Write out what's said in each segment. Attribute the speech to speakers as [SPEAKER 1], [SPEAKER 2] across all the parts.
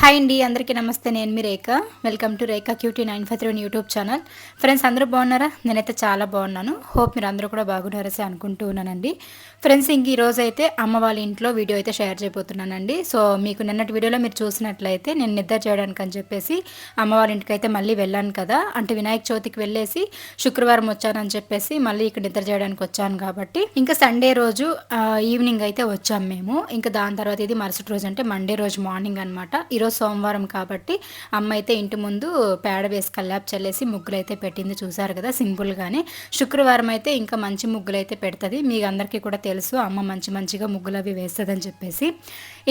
[SPEAKER 1] Hi అండి అందరికీ నమస్తే. నేను మీ Rekha. Welcome to Rekha QT nine five three YouTube channel friends అందరూ బాగున్నారా? నేనైతే చాలా బాగున్నాను. హోప్ మీరు అందరూ కూడా బాగున్నారసే అనుకుంటూ ఉన్నానండి. ఫ్రెండ్స్ ఇంక ఈరోజు అయితే అమ్మ వాళ్ళ ఇంట్లో వీడియో అయితే షేర్ చేయబోతున్నానండి. సో మీకు నిన్నటి వీడియోలో మీరు చూసినట్లయితే నేను నిద్ర చేయడానికి అని చెప్పేసి అమ్మ వాళ్ళ ఇంటికి అయితే మళ్ళీ వెళ్ళాను కదా. అంటే వినాయక చవితికి వెళ్ళేసి శుక్రవారం వచ్చానని చెప్పేసి మళ్ళీ ఇక్కడ నిద్ర చేయడానికి వచ్చాను కాబట్టి. ఇంకా సండే రోజు ఈవినింగ్ అయితే వచ్చాము మేము. ఇంకా దాని తర్వాత ఇది మరుసటి రోజు అంటే మండే రోజు మార్నింగ్ అనమాట ఈరోజు ఈరోజు సోమవారం కాబట్టి అమ్మ అయితే ఇంటి ముందు పేడ వేసి కల్లాపు చల్లేసి ముగ్గులు అయితే పెట్టింది చూసారు కదా సింపుల్గానే శుక్రవారం అయితే ఇంకా మంచి ముగ్గులు అయితే పెడుతుంది. మీకు అందరికీ కూడా తెలుసు అమ్మ మంచి మంచిగా ముగ్గులు అవి వేస్తుందని చెప్పేసి.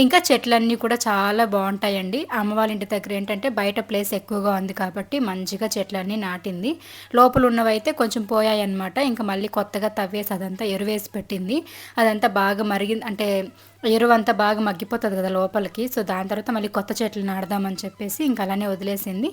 [SPEAKER 1] ఇంకా చెట్లన్నీ కూడా చాలా బాగుంటాయండి. అమ్మ వాళ్ళ ఇంటి దగ్గర ఏంటంటే బయట ప్లేస్ ఎక్కువగా ఉంది కాబట్టి మంచిగా చెట్లన్నీ నాటింది. లోపల ఉన్నవైతే కొంచెం పోయాయి అనమాట ఇంకా మళ్ళీ కొత్తగా తవ్వేసి అదంతా ఎరువేసి పెట్టింది. అదంతా బాగా మరిగింది అంటే ఎరువు అంతా బాగా మగ్గిపోతుంది కదా లోపలికి. సో దాని తర్వాత మళ్ళీ కొత్త చెట్లు నాడదామని చెప్పేసి ఇంకా అలానే వదిలేసింది.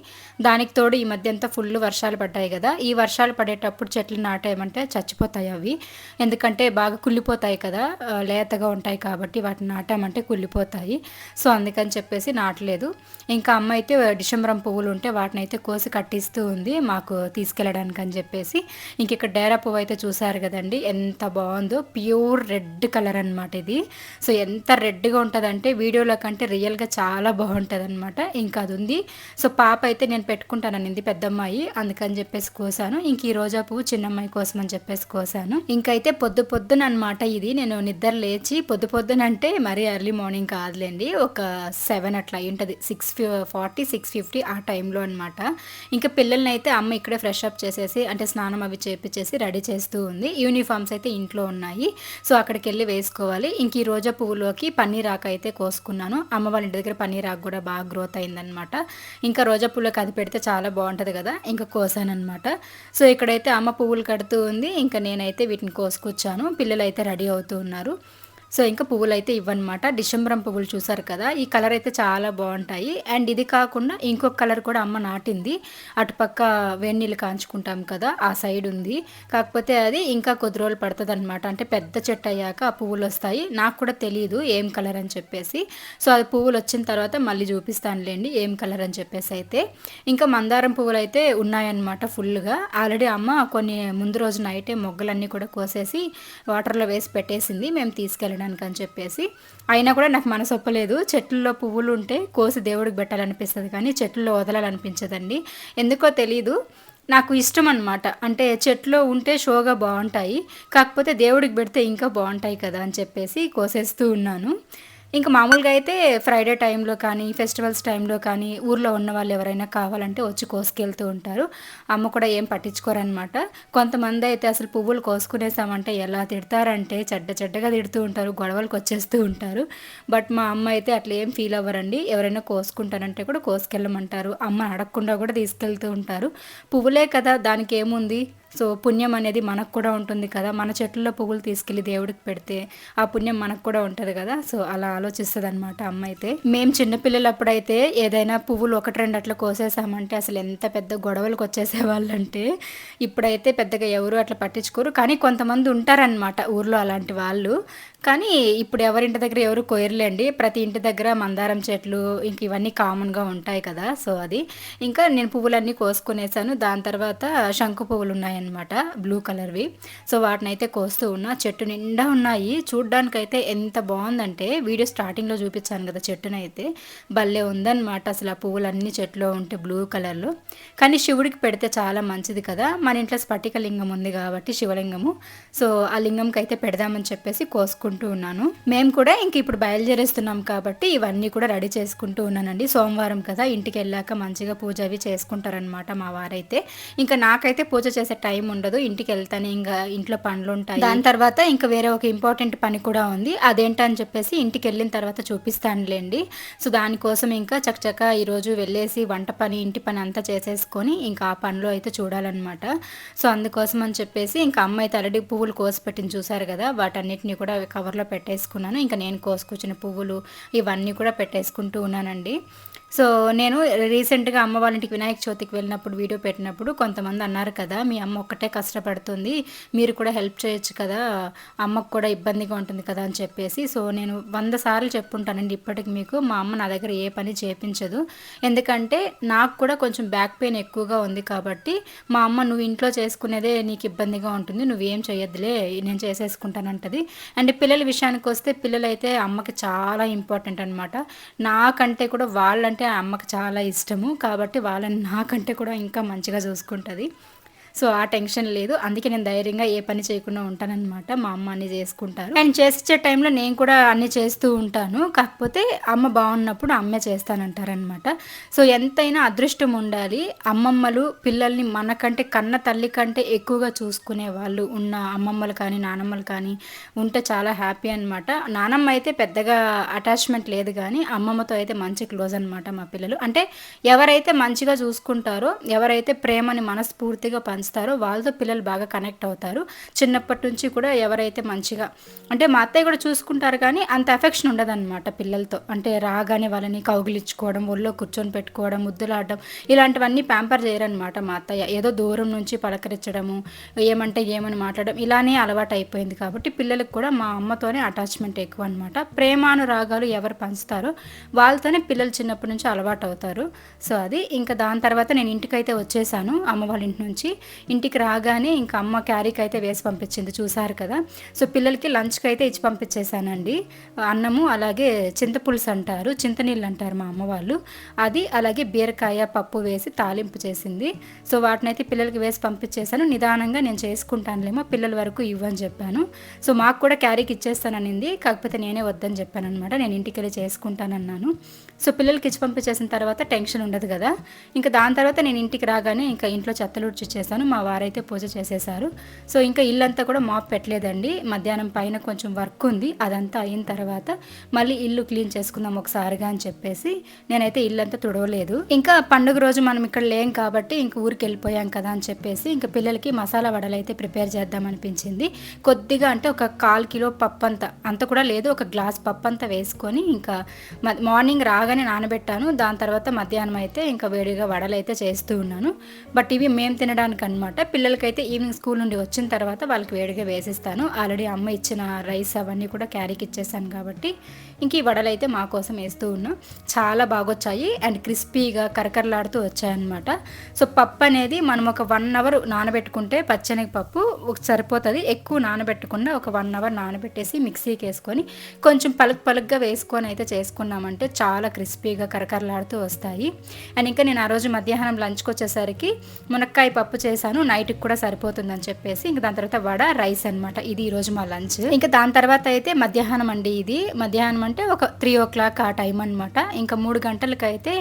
[SPEAKER 1] దానికి తోడు ఈ మధ్య అంతా ఫుల్ వర్షాలు పడ్డాయి కదా. ఈ వర్షాలు పడేటప్పుడు చెట్లు నాటేయమంటే చచ్చిపోతాయి అవి. ఎందుకంటే బాగా కుళ్ళిపోతాయి కదా. లేతగా ఉంటాయి కాబట్టి వాటిని నాటామంటే కుళ్ళిపోతాయి. సో అందుకని చెప్పేసి నాటలేదు. ఇంకా అమ్మ అయితే డిసెంబరం పువ్వులు ఉంటే వాటిని అయితే కోసి కట్టిస్తూ ఉంది మాకు తీసుకెళ్ళడానికి అని చెప్పేసి. ఇంక ఇక్కడ డేరా పువ్వు అయితే చూసారు కదండి. ఎంత బాగుందో. ప్యూర్ రెడ్ కలర్ అనమాట ఇది. సో ఎంత రెడ్గా ఉంటుందంటే వీడియోలో కంటే రియల్గా చాలా బాగుంటుంది అనమాట ఇంకా అది ఉంది సో పాప అయితే నేను పెట్టుకుంటానని పెద్దమ్మాయి. అందుకని చెప్పేసి కోసాను. ఇంక ఈ రోజా పువ్వు చిన్నమ్మాయి కోసం అని చెప్పేసి కోసాను. ఇంకైతే పొద్దు పొద్దున అనమాట ఇది. నేను నిద్ర లేచి పొద్దు పొద్దున అంటే మరీ ఎర్లీ మార్నింగ్ కాదులేండి. ఒక సెవెన్ అట్లా ఉంటుంది. సిక్స్ ఫార్టీ సిక్స్ ఫిఫ్టీ ఆ టైంలో అనమాట ఇంకా పిల్లల్ని అయితే అమ్మ ఇక్కడే ఫ్రెష్ అప్ చేసేసి అంటే స్నానం అవి చేపించేసి రెడీ చేస్తూ ఉంది. యూనిఫామ్స్ అయితే ఇంట్లో ఉన్నాయి. సో అక్కడికి వెళ్ళి వేసుకోవాలి. ఇంక ఈ రోజా పువ్వులోకి పన్నీర్ ఆకు అయితే కోసుకున్నాను. అమ్మ వాళ్ళ ఇంటి దగ్గర పన్నీర్ ఆకు కూడా బాగా గ్రోత్ అయిందనమాట ఇంకా రోజా పువ్వులోకి అది పెడితే చాలా బాగుంటుంది కదా ఇంకా కోసానమాట సో ఇక్కడైతే అమ్మ పువ్వులు కడుతూ ఉంది. ఇంకా నేనైతే వీటిని కోసుకొచ్చాను. పిల్లలు అయితే రెడీ అవుతూ ఉన్నారు. సో ఇంకా పువ్వులు అయితే ఇవ్వనమాట. డిసెంబరం పువ్వులు చూసారు కదా ఈ కలర్ అయితే చాలా బాగుంటాయి. అండ్ ఇది కాకుండా ఇంకొక కలర్ కూడా అమ్మ నాటింది. అటుపక్క వేడి నీళ్ళు కాంచుకుంటాం కదా ఆ సైడ్ ఉంది. కాకపోతే అది ఇంకా కొద్ది రోజులు పడుతుంది అనమాట అంటే పెద్ద చెట్టు అయ్యాక ఆ పువ్వులు వస్తాయి. నాకు కూడా తెలియదు ఏం కలర్ అని చెప్పేసి. సో అది పువ్వులు వచ్చిన తర్వాత మళ్ళీ చూపిస్తానులేండి ఏం కలర్ అని చెప్పేసి అయితే. ఇంకా మందారం పువ్వులు అయితే ఉన్నాయన్నమాట ఫుల్గా ఆల్రెడీ అమ్మ కొన్ని ముందు రోజు నైటే మొగ్గలన్నీ కూడా కోసేసి వాటర్లో వేసి పెట్టేసింది. మేము తీసుకెళ్ళడం చేయడానికి అని చెప్పేసి అయినా కూడా నాకు మనసు ఒప్పలేదు. చెట్లలో పువ్వులు ఉంటే కోసి దేవుడికి పెట్టాలనిపిస్తుంది కానీ చెట్లలో వదలాలనిపించదండి. ఎందుకో తెలీదు. నాకు ఇష్టం అనమాట అంటే చెట్లు ఉంటే షోగా బాగుంటాయి. కాకపోతే దేవుడికి పెడితే ఇంకా బాగుంటాయి కదా అని చెప్పేసి కోసేస్తూ ఉన్నాను. ఇంకా మామూలుగా అయితే ఫ్రైడే టైంలో కానీ ఫెస్టివల్స్ టైంలో కానీ ఊర్లో ఉన్న వాళ్ళు ఎవరైనా కావాలంటే వచ్చి కోసుకెళ్తూ ఉంటారు. అమ్మ కూడా ఏం పట్టించుకోరనమాట కొంతమంది అయితే అసలు పువ్వులు కోసుకునేసామంటే ఎలా తిడతారంటే చెడ్డ చెడ్డగా తిడుతూ ఉంటారు గొడవలకు వచ్చేస్తూ ఉంటారు. బట్ మా అమ్మ అయితే అట్లా ఏం ఫీల్ అవ్వరండి. ఎవరైనా కోసుకుంటానంటే కూడా కోసుకెళ్ళమంటారు. అమ్మ అడగకుండా కూడా తీసుకెళ్తూ ఉంటారు. పువ్వులే కదా దానికి ఏముంది? సో పుణ్యం అనేది మనకు కూడా ఉంటుంది కదా. మన చెట్లలో పువ్వులు తీసుకెళ్ళి దేవుడికి పెడితే ఆ పుణ్యం మనకు కూడా ఉంటుంది కదా. సో అలా ఆలోచిస్తుంది అనమాట అమ్మ అయితే మేము చిన్నపిల్లలప్పుడైతే ఏదైనా పువ్వులు ఒకటి రెండు అట్లా కోసేసామంటే అసలు ఎంత పెద్ద గొడవలకు వచ్చేసేవాళ్ళంటే ఇప్పుడైతే పెద్దగా ఎవరు అట్లా పట్టించుకోరు. కానీ కొంతమంది ఉంటారనమాట ఊర్లో అలాంటి వాళ్ళు. కానీ ఇప్పుడు ఎవరింటి దగ్గర ఎవరు కోయర్లేండి ప్రతి ఇంటి దగ్గర మందారం చెట్లు ఇంక ఇవన్నీ కామన్గా ఉంటాయి కదా. సో అది. ఇంకా నేను పువ్వులన్నీ కోసుకునేసాను. దాని తర్వాత శంకు పువ్వులు ఉన్నాయన్నమాట బ్లూ కలర్వి సో వాటిని అయితే కోస్తూ ఉన్నా. చెట్టు నిండా ఉన్నాయి. చూడ్డానికైతే ఎంత బాగుందంటే వీడియో స్టార్టింగ్లో చూపించాను కదా చెట్టునైతే. భలే ఉందన్నమాట అసలు ఆ పువ్వులన్నీ చెట్లు ఉంటే బ్లూ కలర్లో కానీ శివుడికి పెడితే చాలా మంచిది కదా. మన ఇంట్లో స్ఫటిక లింగం ఉంది కాబట్టి శివలింగము. సో ఆ లింగంకి అయితే పెడదామని చెప్పేసి కోసుకుంటాం చేసుకుంటూ ఉన్నాను. మేము కూడా ఇంక ఇప్పుడు బయలుదేరేస్తున్నాం కాబట్టి ఇవన్నీ కూడా రెడీ చేసుకుంటూ ఉన్నానండి. సోమవారం కదా ఇంటికి వెళ్ళాక మంచిగా పూజ అవి చేసుకుంటారనమాట మా వారైతే. ఇంకా నాకైతే పూజ చేసే టైం ఉండదు. ఇంటికి వెళ్తాను ఇంకా ఇంట్లో పనులు ఉంటాయి దాని తర్వాత ఇంకా వేరే ఒక ఇంపార్టెంట్ పని కూడా ఉంది. అదేంటని చెప్పేసి ఇంటికి వెళ్ళిన తర్వాత చూపిస్తానులేండి. సో దానికోసం ఇంకా చక్కచక్క ఈరోజు వెళ్ళేసి వంట పని ఇంటి పని అంతా చేసేసుకొని ఇంకా ఆ పనిలో అయితే చూడాలన్నమాట. సో అందుకోసం అని చెప్పేసి ఇంకా అమ్మ అయితే ఆల్రెడీ పువ్వులు కోసి పెట్టింది చూసారు కదా వాటన్నిటిని కూడా కవర్లో పెట్టేసుకున్నాను. ఇంకా నేను కోసుకొచ్చిన పువ్వులు ఇవన్నీ కూడా పెట్టేసుకుంటూ ఉన్నానండి. సో నేను రీసెంట్గా అమ్మ వాళ్ళ ఇంటికి వినాయక చవితికి వెళ్ళినప్పుడు వీడియో పెట్టినప్పుడు కొంతమంది అన్నారు కదా మీ అమ్మ ఒక్కటే కష్టపడుతుంది మీరు కూడా హెల్ప్ చేయొచ్చు కదా అమ్మకు కూడా ఇబ్బందిగా ఉంటుంది కదా అని చెప్పేసి. సో నేను వంద సార్లు చెప్పుంటానండి ఇప్పటికి మీకు మా అమ్మ నా దగ్గర ఏ పని చేపించదు. ఎందుకంటే నాకు కూడా కొంచెం బ్యాక్ పెయిన్ ఎక్కువగా ఉంది కాబట్టి మా అమ్మ నువ్వు ఇంట్లో చేసుకునేదే నీకు ఇబ్బందిగా ఉంటుంది నువ్వేం చేయొద్దులే నేను చేసేసుకుంటానంటది. అండ్ పిల్లల విషయానికి వస్తే పిల్లలైతే అమ్మకి చాలా ఇంపార్టెంట్ అనమాట నాకంటే కూడా వాళ్ళంటే అమ్మకి చాలా ఇష్టము. కాబట్టి వాళ్ళని నాకంటే కూడా ఇంకా మంచిగా చూసుకుంటుంది. సో ఆ టెన్షన్ లేదు. అందుకే నేను ధైర్యంగా ఏ పని చేయకుండా ఉంటానన్నమాట. మా అమ్మ అన్ని చేసుకుంటారు. అండ్ చేసే టైంలో నేను కూడా అన్ని చేస్తూ ఉంటాను. కాకపోతే అమ్మ బాగున్నప్పుడు అమ్మే చేస్తానంటారనమాట సో ఎంతైనా అదృష్టం ఉండాలి. అమ్మమ్మలు పిల్లల్ని మనకంటే కన్న తల్లి కంటే ఎక్కువగా చూసుకునే వాళ్ళు ఉన్న అమ్మమ్మలు కానీ నానమ్మలు కానీ ఉంటే చాలా హ్యాపీ అనమాట నానమ్మ అయితే పెద్దగా అటాచ్మెంట్ లేదు కానీ అమ్మమ్మతో అయితే మంచి క్లోజ్ అనమాట మా పిల్లలు. అంటే ఎవరైతే మంచిగా చూసుకుంటారో ఎవరైతే ప్రేమని మనస్ఫూర్తిగా పంచ పెంచుతారో వాళ్ళతో పిల్లలు బాగా కనెక్ట్ అవుతారు. చిన్నప్పటి నుంచి కూడా ఎవరైతే మంచిగా అంటే మా అత్తయ్య కూడా చూసుకుంటారు కానీ అంత ఎఫెక్షన్ ఉండదన్నమాట పిల్లలతో. అంటే రాగానే వాళ్ళని కౌగిలించుకోవడం ఒళ్ళో కూర్చొని పెట్టుకోవడం ముద్దులాడడం ఇలాంటివన్నీ ప్యాంపర్ చేయరనమాట మా అత్తయ్య. ఏదో దూరం నుంచి పలకరించడము ఏమంటే ఏమని మాట్లాడడం ఇలానే అలవాటు అయిపోయింది కాబట్టి పిల్లలకు కూడా మా అమ్మతోనే అటాచ్మెంట్ ఎక్కువ అనమాట ప్రేమానురాగాలు ఎవరు పంచుతారో వాళ్ళతోనే పిల్లలు చిన్నప్పటి నుంచి అలవాటు అవుతారు. సో అది ఇంకా దాని తర్వాత నేను ఇంటికైతే వచ్చేసాను అమ్మ వాళ్ళ ఇంటి నుంచి. ఇంటికి రాగానే ఇంకా అమ్మ క్యారీకి అయితే వేసి పంపించింది చూసారు కదా. సో పిల్లలకి లంచ్కి అయితే ఇచ్చి పంపించేశానండి. అన్నము అలాగే చింతపులుసు అంటారు చింతనీళ్ళు అంటారు మా అమ్మ వాళ్ళు. అది అలాగే బీరకాయ పప్పు వేసి తాలింపు చేసింది. సో వాటిని అయితే పిల్లలకి వేసి పంపించేశాను. నిదానంగా నేను చేసుకుంటానులేమో పిల్లల వరకు ఇవ్వని చెప్పాను. సో మాకు కూడా క్యారీకి ఇచ్చేస్తాననింది కాకపోతే నేనే వద్దని చెప్పాను అనమాట నేను ఇంటికి వెళ్ళి చేసుకుంటానన్నాను. సో పిల్లలకి ఇచ్చి పంపించేసిన తర్వాత టెన్షన్ ఉండదు కదా. ఇంకా దాని తర్వాత నేను ఇంటికి రాగానే ఇంకా ఇంట్లో చెత్తలు చేశాను. చేశాను మా వారైతే పూజ చేసేసారు. సో ఇంకా ఇల్లంతా కూడా మాప్ పెట్టలేదండి. మధ్యాహ్నం పైన కొంచెం వర్క్ ఉంది. అదంతా అయిన తర్వాత మళ్ళీ ఇల్లు క్లీన్ చేసుకుందాం ఒకసారిగా అని చెప్పేసి నేనైతే ఇల్లంతా తుడవలేదు. ఇంకా పండుగ రోజు మనం ఇక్కడ లేం కాబట్టి ఇంక ఊరికి వెళ్ళిపోయాం కదా అని చెప్పేసి ఇంకా పిల్లలకి మసాలా వడలు అయితే ప్రిపేర్ చేద్దాం అనిపించింది. కొద్దిగా అంటే ఒక కాల్ కిలో పప్పు అంత అంత కూడా లేదు. ఒక గ్లాస్ పప్పు అంతా వేసుకొని ఇంకా మార్నింగ్ రాగానే నానబెట్టాను. దాని తర్వాత మధ్యాహ్నం అయితే ఇంకా వేడిగా వడలు అయితే చేస్తూ ఉన్నాను. బట్ ఇవి మేము తినడానికి అనమాట పిల్లలకైతే ఈవినింగ్ స్కూల్ నుండి వచ్చిన తర్వాత వాళ్ళకి వేడిగా వేసిస్తాను. ఆల్రెడీ అమ్మ ఇచ్చిన రైస్ అవన్నీ కూడా క్యారీకి ఇచ్చేసాను కాబట్టి ఇంక ఈ వడలు అయితే మా కోసం వేస్తూ ఉన్నాం. చాలా బాగొచ్చాయి అండ్ క్రిస్పీగా కరకరలాడుతూ వచ్చాయన్నమాట. సో పప్పు అనేది మనం ఒక వన్ అవర్ నానబెట్టుకుంటే పచ్చని పప్పు సరిపోతుంది. ఎక్కువ నానబెట్టకుండా ఒక వన్ అవర్ నానబెట్టేసి మిక్సీకి వేసుకొని కొంచెం పలుకు పలుగ్గా వేసుకొని అయితే చేసుకున్నామంటే చాలా క్రిస్పీగా కరకరలాడుతూ వస్తాయి. అండ్ ఇంకా నేను ఆ రోజు మధ్యాహ్నం లంచ్కి వచ్చేసరికి మునక్కాయ పప్పు చేసి చేశాను నైట్కి కూడా సరిపోతుందని చెప్పేసి ఇంకా దాని తర్వాత వడ రైస్ అనమాట ఇది ఈరోజు మా లంచ్ ఇంకా దాని తర్వాత అయితే మధ్యాహ్నం అండి ఇది. మధ్యాహ్నం అంటే ఒక త్రీ ఓ క్లాక్ ఆ టైం అనమాట ఇంకా మూడు గంటలకైతే అయితే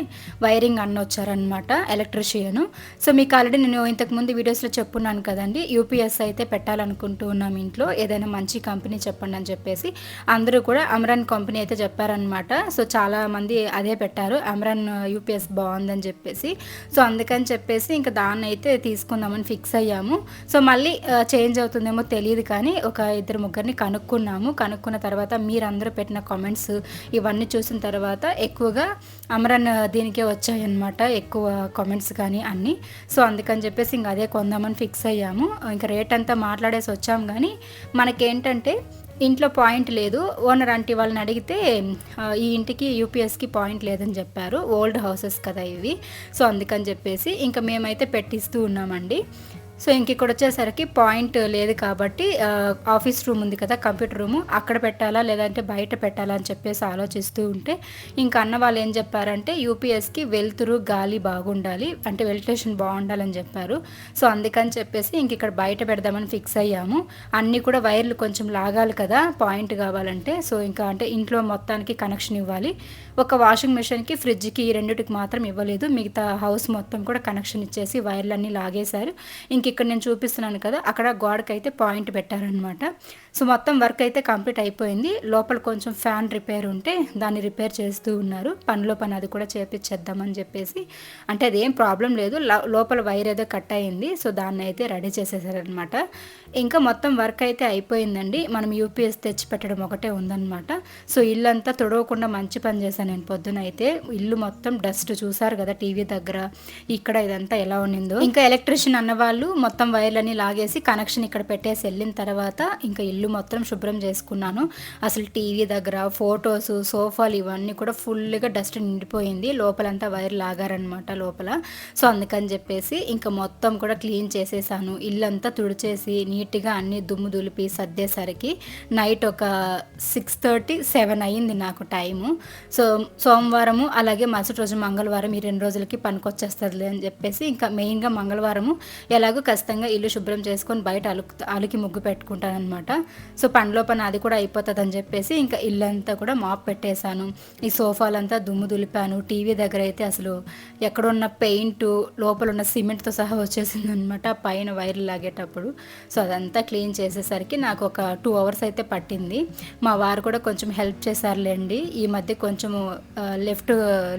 [SPEAKER 1] వైరింగ్ అన్న వచ్చారనమాట ఎలక్ట్రిషియన్ సో మీకు ఆల్రెడీ నేను ఇంతకు ముందు వీడియోస్లో చెప్పున్నాను కదండి యూపీఎస్ అయితే పెట్టాలనుకుంటూ ఉన్నాం ఇంట్లో. ఏదైనా మంచి కంపెనీ చెప్పండి అని చెప్పేసి అందరూ కూడా అమరాన్ కంపెనీ అయితే చెప్పారనమాట సో చాలా మంది అదే పెట్టారు అమరాన్ యూపీఎస్ బాగుందని చెప్పేసి. సో అందుకని చెప్పేసి ఇంకా దాన్ని అయితే తీసుకున్నాను తీసుకుందామని ఫిక్స్ అయ్యాము. సో మళ్ళీ చేంజ్ అవుతుందేమో తెలియదు కానీ ఒక ఇద్దరు ముగ్గురిని కనుక్కున్నాము. కనుక్కున్న తర్వాత మీరందరూ పెట్టిన కామెంట్స్ ఇవన్నీ చూసిన తర్వాత ఎక్కువగా అమరన్ దీనికే వచ్చాయన్నమాట. ఎక్కువ కామెంట్స్ కానీ అన్నీ. సో అందుకని చెప్పేసి ఇంక అదే కొందామని ఫిక్స్ అయ్యాము. ఇంకా రేట్ అంతా మాట్లాడేసి వచ్చాము. కానీ మనకేంటంటే ఇంట్లో పాయింట్ లేదు. ఓనర్ అంటే వాళ్ళని అడిగితే ఈ ఇంటికి యూపీఎస్కి పాయింట్ లేదని చెప్పారు. ఓల్డ్ హౌసెస్ కదా ఇవి. సో అందుకని చెప్పేసి ఇంకా మేమైతే పెట్టిస్తూ ఉన్నామండి. సో ఇంక ఇక్కడ వచ్చేసరికి పాయింట్ లేదు కాబట్టి ఆఫీస్ రూమ్ ఉంది కదా కంప్యూటర్ రూము. అక్కడ పెట్టాలా లేదంటే బయట పెట్టాలా అని చెప్పేసి ఆలోచిస్తూ ఉంటే ఇంకా అన్న వాళ్ళు ఏం చెప్పారంటే యూపీఎస్కి వెలుతురు గాలి బాగుండాలి అంటే వెంటిలేషన్ బాగుండాలని చెప్పారు. సో అందుకని చెప్పేసి ఇంక ఇక్కడ బయట పెడదామని ఫిక్స్ అయ్యాము. అన్నీ కూడా వైర్లు కొంచెం లాగాలి కదా పాయింట్ కావాలంటే. సో ఇంకా అంటే ఇంట్లో మొత్తానికి కనెక్షన్ ఇవ్వాలి. ఒక వాషింగ్ మిషన్కి ఫ్రిడ్జ్కి ఈ రెండింటికి మాత్రం ఇవ్వలేదు. మిగతా హౌస్ మొత్తం కూడా కనెక్షన్ ఇచ్చేసి వైర్లన్నీ లాగేశారు. ఇంక ఇక్కడ నేను చూపిస్తున్నాను కదా అక్కడ గోడకైతే పాయింట్ పెట్టారనమాట సో మొత్తం వర్క్ అయితే కంప్లీట్ అయిపోయింది. లోపల కొంచెం ఫ్యాన్ రిపేర్ ఉంటే దాన్ని రిపేర్ చేస్తూ ఉన్నారు. పనిలో పని అది కూడా చేపించేద్దామని చెప్పేసి. అంటే అదేం ప్రాబ్లం లేదు. లోపల వైర్ ఏదో కట్ అయింది. సో దాన్ని అయితే రెడీ చేసేసారనమాట ఇంకా మొత్తం వర్క్ అయితే అయిపోయిందండి. మనం యూపీఎస్ తెచ్చి పెట్టడం ఒకటే ఉందన్నమాట. సో ఇల్లంతా తొడవకుండా మంచి పని చేశాను నేను పొద్దున అయితే ఇల్లు మొత్తం డస్ట్ చూసారు కదా టీవీ దగ్గర. ఇక్కడ ఇదంతా ఎలా ఉన్నిందో ఇంకా ఎలక్ట్రిషియన్ అన్న వాళ్ళు మొత్తం వైర్లని లాగేసి కనెక్షన్ ఇక్కడ పెట్టేసి వెళ్ళిన తర్వాత ఇంకా ఇల్లు మొత్తం శుభ్రం చేసుకున్నాను. అసలు టీవీ దగ్గర ఫొటోస్ సోఫాలు ఇవన్నీ కూడా ఫుల్గా డస్ట్ నిండిపోయింది. లోపలంతా వైర్ లాగారనమాట లోపల. సో అందుకని చెప్పేసి ఇంకా మొత్తం కూడా క్లీన్ చేసేసాను. ఇల్లంతా తుడిచేసి నీట్గా అన్ని దుమ్ము దులిపి సర్దేసరికి నైట్ ఒక సిక్స్ థర్టీ సెవెన్ అయ్యింది నాకు టైము. సో సోమవారము అలాగే మరుసటి రోజు మంగళవారం ఈ రెండు రోజులకి పనికొచ్చేస్తుందిలే అని చెప్పేసి ఇంకా మెయిన్గా మంగళవారము ఎలాగో ఖచ్చితంగా ఇల్లు శుభ్రం చేసుకొని బయట అలుకు అలికి ముగ్గు పెట్టుకుంటాను అనమాట సో పనిలో పని అది కూడా అయిపోతుంది అని చెప్పేసి ఇంకా ఇల్లంతా కూడా మాప్ పెట్టేశాను. ఈ సోఫాలంతా దుమ్ము దులిపాను. టీవీ దగ్గర అయితే అసలు ఎక్కడున్న పెయింట్ లోపల ఉన్న సిమెంట్తో సహా వచ్చేసింది అనమాట పైన వైర్లు లాగేటప్పుడు. సో అదంతా క్లీన్ చేసేసరికి నాకు ఒక టూ అవర్స్ అయితే పట్టింది. మా వారు కూడా కొంచెం హెల్ప్ చేశారులేండి. ఈ మధ్య కొంచెము లెఫ్ట్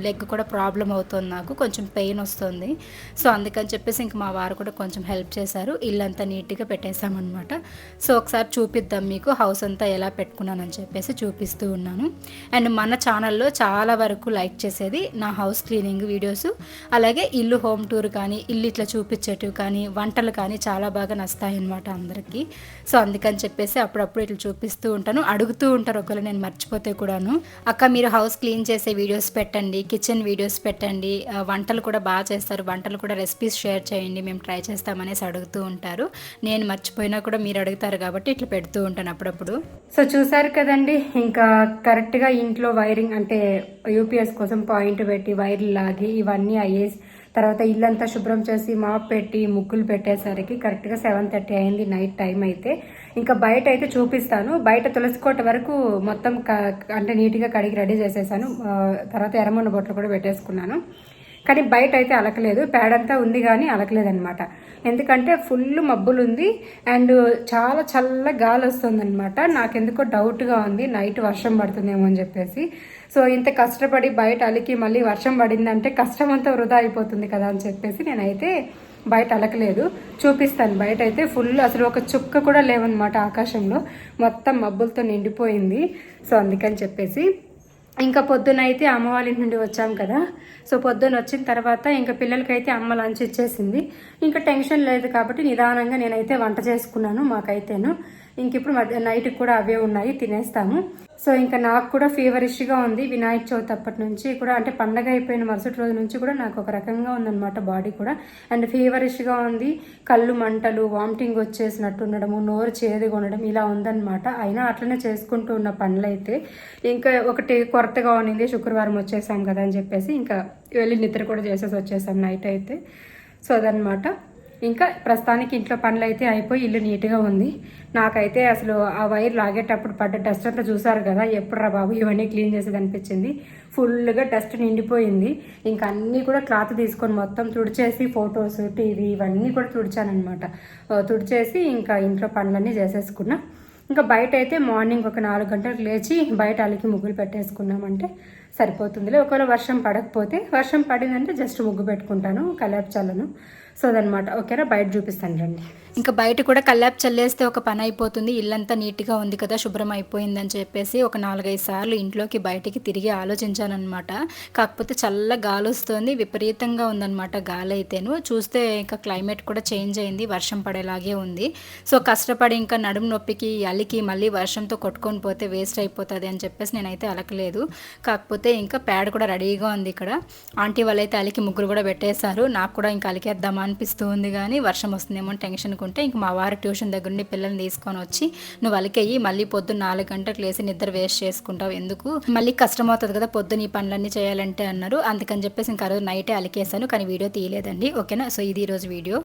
[SPEAKER 1] లెగ్ కూడా ప్రాబ్లం అవుతుంది నాకు. కొంచెం పెయిన్ వస్తుంది. సో అందుకని చెప్పేసి ఇంక మా వారు కూడా కొంచెం హెల్ప్ చేశారు. ఇల్లంతా నీట్గా పెట్టేశామన్నమాట. సో ఒకసారి చూపిద్దాం మీకు హౌస్ అంతా ఎలా పెట్టుకున్నానని చెప్పేసి చూపిస్తూ ఉన్నాను. అండ్ మన ఛానల్లో చాలా వరకు లైక్ చేసేది నా హౌస్ క్లీనింగ్ వీడియోస్ అలాగే ఇల్లు హోమ్ టూర్ కానీ ఇల్లు ఇట్లా చూపించేటివి కానీ వంటలు కానీ చాలా బాగా నస్తాయి అందరికీ. సో అందుకని చెప్పేసి అప్పుడప్పుడు ఇట్లా చూపిస్తూ ఉంటాను. అడుగుతూ ఉంటారు ఒకవేళ నేను మర్చిపోతే కూడాను. అక్క మీరు హౌస్ క్లీన్ క్లీన్ చేసే వీడియోస్ పెట్టండి కిచెన్ వీడియోస్ పెట్టండి వంటలు కూడా బాగా చేస్తారు వంటలు కూడా రెసిపీస్ షేర్ చేయండి మేము ట్రై చేస్తామనేసి అడుగుతూ ఉంటారు. నేను మర్చిపోయినా కూడా మీరు అడుగుతారు కాబట్టి ఇట్లా పెడుతూ ఉంటాను అప్పుడప్పుడు.
[SPEAKER 2] సో చూసారు కదండి ఇంకా కరెక్ట్గా ఇంట్లో వైరింగ్ అంటే యూపీఎస్ కోసం పాయింట్ పెట్టి వైర్లు లాగి ఇవన్నీ అయ్యేసి తర్వాత ఇల్లంతా శుభ్రం చేసి మాప్ పెట్టి ముగ్గులు పెట్టేసరికి కరెక్ట్గా సెవెన్ థర్టీ అయింది నైట్ టైం అయితే. ఇంకా బయట అయితే చూపిస్తాను. బయట తులసికోట వరకు మొత్తం అంటే నీట్గా కడిగి రెడీ చేసేసాను. తర్వాత ఎర్రమొండ బొట్లు కూడా పెట్టేసుకున్నాను. కానీ బయట అయితే అలకలేదు. పేడంతా ఉంది కానీ అలకలేదనమాట ఎందుకంటే ఫుల్ మబ్బులు ఉంది అండ్ చాలా చల్ల గాలి వస్తుందన్నమాట నాకెందుకో డౌట్గా ఉంది. నైట్ వర్షం పడుతుందేమో అని చెప్పేసి. సో ఇంత కష్టపడి బయట అలికి మళ్ళీ వర్షం పడిందంటే కష్టం అంతా వృధా అయిపోతుంది కదా అని చెప్పేసి నేనైతే బయట అలకలేదు. చూపిస్తాను. బయట అయితే ఫుల్ అసలు ఒక చుక్క కూడా లేవన్నమాట ఆకాశంలో. మొత్తం మబ్బులతో నిండిపోయింది. సో అందుకని చెప్పేసి ఇంకా పొద్దున అయితే అమ్మ వాళ్ళ ఇంటి నుండి వచ్చాం కదా. సో పొద్దున్న వచ్చిన తర్వాత ఇంకా పిల్లలకైతే అమ్మ లంచ్ ఇచ్చేసింది. ఇంకా టెన్షన్ లేదు కాబట్టి నిదానంగా నేనైతే వంట చేసుకున్నాను మాకైతేను. ఇంక ఇప్పుడు మధ్య నైట్కి కూడా అవే ఉన్నాయి తినేస్తాము. సో ఇంకా నాకు కూడా ఫీవరిష్గా ఉంది. వినాయక చవితి అప్పటి నుంచి కూడా అంటే పండగ అయిపోయిన మరుసటి రోజు నుంచి కూడా నాకు ఒక రకంగా ఉందన్నమాట బాడీ కూడా. అండ్ ఫీవరిష్గా ఉంది. కళ్ళు మంటలు వామిటింగ్ వచ్చేసినట్టు ఉండడము నోరు చేదుగా ఉండడం ఇలా ఉందన్నమాట. అయినా అట్లనే చేసుకుంటూ ఉన్న పనులు అయితే ఇంకా ఒకటి కొరతగా ఉన్నింది. శుక్రవారం వచ్చేసాం కదా అని చెప్పేసి ఇంకా వెళ్ళి నిద్ర కూడా చేసేసి వచ్చేసాం నైట్ అయితే. సో అదనమాట ఇంకా ప్రస్తుతానికి ఇంట్లో పనులు అయితే అయిపోయి ఇల్లు నీట్గా ఉంది. నాకైతే అసలు ఆ వైర్ లాగేటప్పుడు పడ్డ డస్ట్ అంతా చూసారు కదా ఎప్పుడు రా బాబు ఇవన్నీ క్లీన్ చేసేది అనిపించింది. ఫుల్గా డస్ట్ నిండిపోయింది. ఇంకా అన్నీ కూడా క్లాత్ తీసుకొని మొత్తం తుడిచేసి ఫొటోస్ టీవీ ఇవన్నీ కూడా తుడిచానమాట తుడిచేసి ఇంకా ఇంట్లో పనులన్నీ చేసేసుకున్నా. ఇంకా బయట అయితే మార్నింగ్ ఒక నాలుగు గంటలకు లేచి బయట అలికి ముగ్గులు పెట్టేసుకున్నామంటే సరిపోతుందిలే. ఒకవేళ వర్షం పడకపోతే వర్షం పడిందంటే జస్ట్ ముగ్గు పెట్టుకుంటాను కలేపు చల్లను. సో అదనమాట ఓకేనా? బయట చూపిస్తాను రండి.
[SPEAKER 1] ఇంకా బయట కూడా కల్లాప్ చల్లేస్తే ఒక పని అయిపోతుంది. ఇల్లంతా నీట్గా ఉంది కదా శుభ్రం అయిపోయిందని చెప్పేసి ఒక నాలుగైదు సార్లు ఇంట్లోకి బయటికి తిరిగి ఆలోచించానమాట కాకపోతే చల్ల గాలి వస్తుంది విపరీతంగా ఉందన్నమాట గాలి అయితేను. చూస్తే ఇంకా క్లైమేట్ కూడా చేంజ్ అయింది వర్షం పడేలాగే ఉంది. సో కష్టపడి ఇంకా నడుము నొప్పికి అలికి మళ్ళీ వర్షంతో కొట్టుకొని పోతే వేస్ట్ అయిపోతుంది అని చెప్పేసి నేనైతే అలకలేదు. కాకపోతే ఇంకా ప్యాడ్ కూడా రెడీగా ఉంది ఇక్కడ. ఆంటీ వాళ్ళైతే అలికి ముగ్గురు కూడా పెట్టేశారు. నాకు కూడా ఇంకా అలికేద్దామా అనిపిస్తూ ఉంది కానీ వర్షం వస్తుందేమో టెన్షన్ ఉంటే ఇంక మా వారి ట్యూషన్ దగ్గర నుండి పిల్లల్ని తీసుకొని వచ్చి నువ్వు అలికెయ్యి మళ్ళీ పొద్దున్న నాలుగు గంటలకు లేసి నిద్ర వేస్ట్ చేసుకుంటావు ఎందుకు? మళ్ళీ కష్టం అవుతుంది కదా పొద్దున్న ఈ పనులన్నీ చేయాలంటే అన్నారు. అందుకని చెప్పేసి ఇంకా రోజు నైటే అలికేసాను కానీ వీడియో తీయలేదండి. ఓకేనా? సో ఇది ఈరోజు వీడియో.